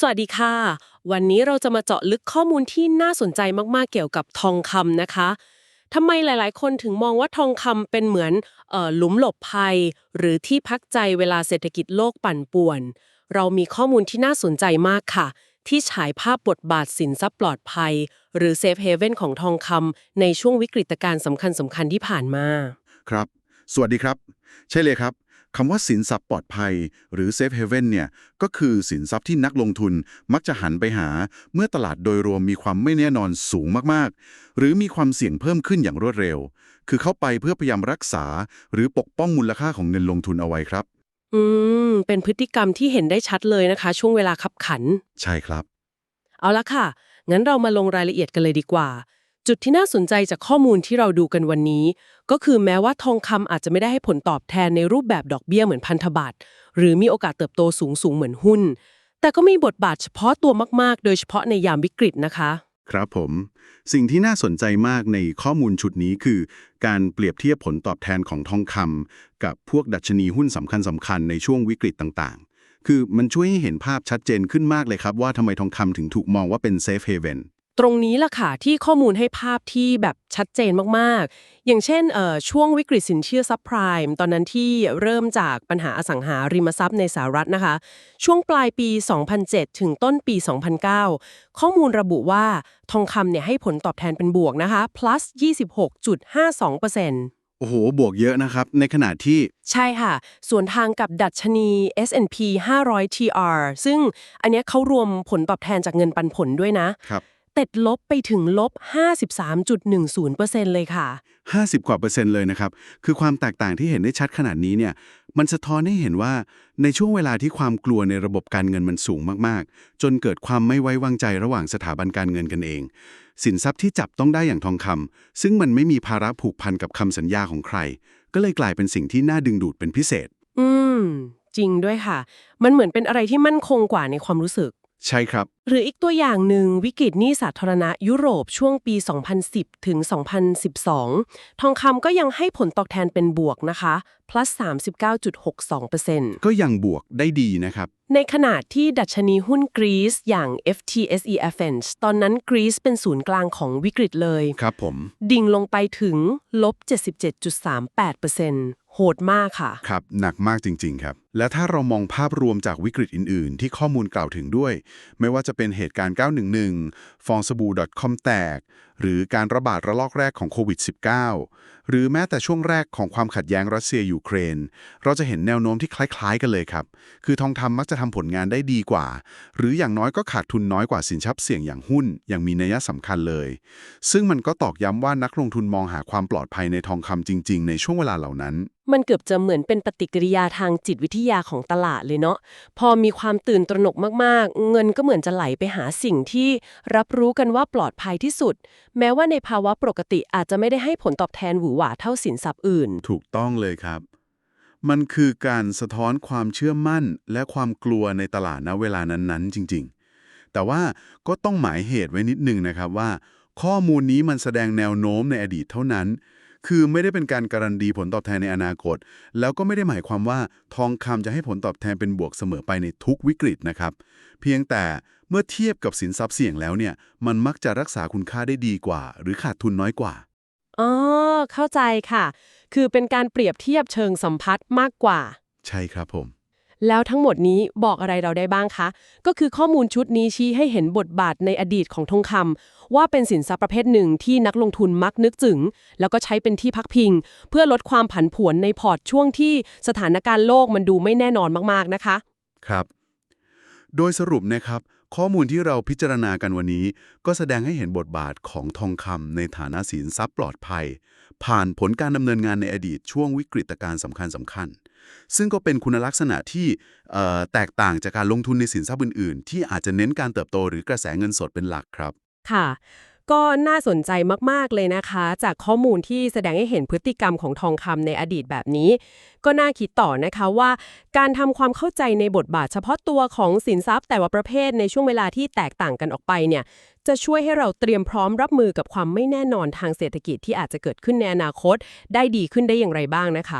สวัสดีค่ะ วันนี้เราจะมาเจาะลึกข้อมูลที่น่าสนใจมากๆเกี่ยวกับทองคำนะคะทำไมหลายๆ คนถึงมองว่าทองคำเป็นเหมือนเอ่อหลุมหลบภัย หรือที่พักใจเวลาเศรษฐกิจโลกปั่นป่วน เรามีข้อมูลที่น่าสนใจมากค่ะ ที่ฉายภาพบทบาทสินทรัพย์ปลอดภัย หรือเซฟเฮเว่นของทองคำในช่วงวิกฤตการณ์สำคัญสำคัญๆที่ผ่านมา ครับ สวัสดีครับ ใช่เลยครับ คำว่าสินทรัพย์ปลอดภัย หรือ Safe Haven เนี่ยก็คือสินทรัพย์ที่นักลงทุนมักจะหันไปหา เมื่อตลาดโดยรวมมีความไม่แน่นอนสูงมากๆ หรือมีความเสี่ยงเพิ่มขึ้นอย่างรวดเร็ว คือเข้าไปเพื่อพยายามรักษา หรือปกป้องมูลค่าของเงินลงทุนเอาไว้ครับ อืม เป็นพฤติกรรมที่เห็นได้ชัดเลยนะคะ ช่วงเวลาขับขัน ใช่ครับ เอาละค่ะ งั้นเรามาลงรายละเอียดกันเลยดีกว่า จุดที่น่าสนใจจากข้อมูลที่เราดูกันวันนี้ ก็คือแม้ว่าทองคำอาจจะไม่ได้ให้ผลตอบแทนในรูปแบบดอกเบี้ยเหมือนพันธบัตรหรือมีโอกาสเติบโตสูงสูงเหมือนหุ้น แต่ก็มีบทบาทเฉพาะตัวมาก ๆ โดยเฉพาะในยามวิกฤตนะคะ ครับผม สิ่งที่น่าสนใจมากในข้อมูลชุดนี้คือ การเปรียบเทียบผลตอบแทนของทองคำกับพวกดัชนีหุ้นสำคัญสำคัญๆในช่วงวิกฤตต่างๆ คือมันช่วยให้เห็นภาพชัดเจนขึ้นมากเลยครับว่าทำไมทองคำถึงถูกมองว่าเป็น Safe Haven ตรงนี้ล่ะค่ะที่ข้อมูลให้ภาพที่แบบชัดเจนมากๆ อย่างเช่นเอ่อช่วงวิกฤตสินเชื่อซับไพรม์ตอนนั้นที่เริ่มจากปัญหาอสังหาริมทรัพย์ในสหรัฐนะคะ ช่วงปลายปี 2007 ถึงต้นปี 2009 ข้อมูลระบุว่าทองคำเนี่ยให้ผลตอบแทนเป็นบวกนะคะ plus 26.52%โอ้โห บวกเยอะนะครับ ในขณะที่ ใช่ค่ะ ส่วนทางกับดัชนี S&P 500 TR ซึ่งอันเนี้ยเขารวมผลตอบแทนจากเงินปันผลด้วยนะ ครับ ติดลบไปถึงลบ 53.10%เลยค่ะ 50 กว่าเปอร์เซ็นต์เลยนะครับ คือความแตกต่างที่เห็นได้ชัดขนาดนี้เนี่ย มันสะท้อนให้เห็นว่าในช่วงเวลาที่ความกลัวในระบบการเงินมันสูงมาก ๆ จนเกิดความไม่ไว้วางใจระหว่างสถาบันการเงินกันเอง สินทรัพย์ที่จับต้องได้อย่างทองคำซึ่งมันไม่มีภาระผูกพันกับคำสัญญาของใคร ก็เลยกลายเป็นสิ่งที่น่าดึงดูดเป็นพิเศษ อืม จริงด้วยค่ะ มันเหมือนเป็นอะไรที่มั่นคงกว่าในความรู้สึก ใช่ครับ หรืออีกตัวอย่างหนึ่งวิกฤตหนี้สาธารณะยุโรปช่วงปี 2010 ถึง 2012 ทองคำก็ยังให้ผลตอบแทนเป็นบวกนะคะ plus 39.62%ก็ยังบวกได้ดีนะครับ ในขณะที่ดัชนีหุ้นกรีซอย่าง FTSE Athens ตอนนั้นกรีซเป็นศูนย์กลางของวิกฤตเลย ครับผม ดิ่งลงไปถึงลบ77.38%โหดมากค่ะ ครับ หนักมากจริง ๆ ครับ และถ้าเรามองภาพรวมจากวิกฤตอื่น ๆ ที่ข้อมูลกล่าวถึงด้วย ไม่ว่าจะเป็นเหตุการณ์ 911 ฟองสบู่ .com แตก หรือการระบาดระลอกแรกของโควิด -19 หรือแม้แต่ช่วงแรกของความขัดแย้งรัสเซียยูเครน เราจะเห็นแนวโน้มที่คล้าย ๆ กันเลยครับ คือทองคำมักจะทำผลงานได้ดีกว่า หรืออย่างน้อยก็ขาดทุนน้อยกว่าสินทรัพย์เสี่ยงอย่างหุ้น อย่างมีนัยสำคัญเลย ซึ่งมันก็ตอกย้ำว่านักลงทุนมองหาความปลอดภัยในทองคำจริง ๆ ในช่วงเวลาเหล่านั้น มันเกือบจะเหมือนเป็นปฏิกิริยาทางจิตวิทยายาของตลาดเลยเนาะพอมีความตื่นตระหนกมากๆ เงินก็เหมือนจะไหลไปหาสิ่งที่รับรู้กันว่าปลอดภัยที่สุด แม้ว่าในภาวะปกติอาจจะไม่ได้ให้ผลตอบแทนหวือหวาเท่าสินทรัพย์อื่น ถูกต้องเลยครับ มันคือการสะท้อนความเชื่อมั่นและความกลัวในตลาดณเวลานั้นๆ จริง ๆ แต่ว่าก็ต้องหมายเหตุไว้นิดนึงนะครับว่า ข้อมูลนี้มันแสดงแนวโน้มในอดีตเท่านั้น คือไม่ได้เป็นการการันตีผลตอบแทนในอนาคต แล้วก็ไม่ได้หมายความว่าทองคำจะให้ผลตอบแทนเป็นบวกเสมอไปในทุกวิกฤตนะครับ เพียงแต่เมื่อเทียบกับสินทรัพย์เสี่ยงแล้วเนี่ย มันมักจะรักษาคุณค่าได้ดีกว่า หรือขาดทุนน้อยกว่าอ๋อเข้าใจค่ะ คือเป็นการเปรียบเทียบเชิงสัมพัทธ์มากกว่า ใช่ครับผม แล้วทั้งหมดนี้บอกอะไรเราได้บ้างคะ ก็คือข้อมูลชุดนี้ชี้ให้เห็นบทบาทในอดีตของทองคำว่าเป็นสินทรัพย์ประเภทหนึ่งที่นักลงทุนมักนึกถึง แล้วก็ใช้เป็นที่พักพิง เพื่อลดความผันผวนในพอร์ตช่วงที่สถานการณ์โลกมันดูไม่แน่นอนมากๆนะคะ ครับ โดยสรุปนะครับข้อมูลที่เราพิจารณากันวันนี้ ก็แสดงให้เห็นบทบาทของทองคำในฐานะสินทรัพย์ปลอดภัย ผ่านผลการดำเนินงานในอดีตช่วงวิกฤตการณ์สำคัญสำคัญ ซึ่งก็เป็นคุณลักษณะที่แตกต่างจากการลงทุนในสินทรัพย์อื่น ๆ ที่อาจจะเน้นการเติบโตหรือกระแสเงินสดเป็นหลักครับ ค่ะ ก็น่าสนใจมาก ๆ เลยนะคะ จากข้อมูลที่แสดงให้เห็นพฤติกรรมของทองคำในอดีตแบบนี้ ก็น่าคิดต่อนะคะว่า การทำความเข้าใจในบทบาทเฉพาะตัวของสินทรัพย์แต่ว่าประเภทในช่วงเวลาที่แตกต่างกันออกไปเนี่ยจะช่วยให้เราเตรียมพร้อมรับมือกับความไม่แน่นอนทางเศรษฐกิจที่อาจจะเกิดขึ้นในอนาคต ได้ดีขึ้นได้อย่างไรบ้างนะคะ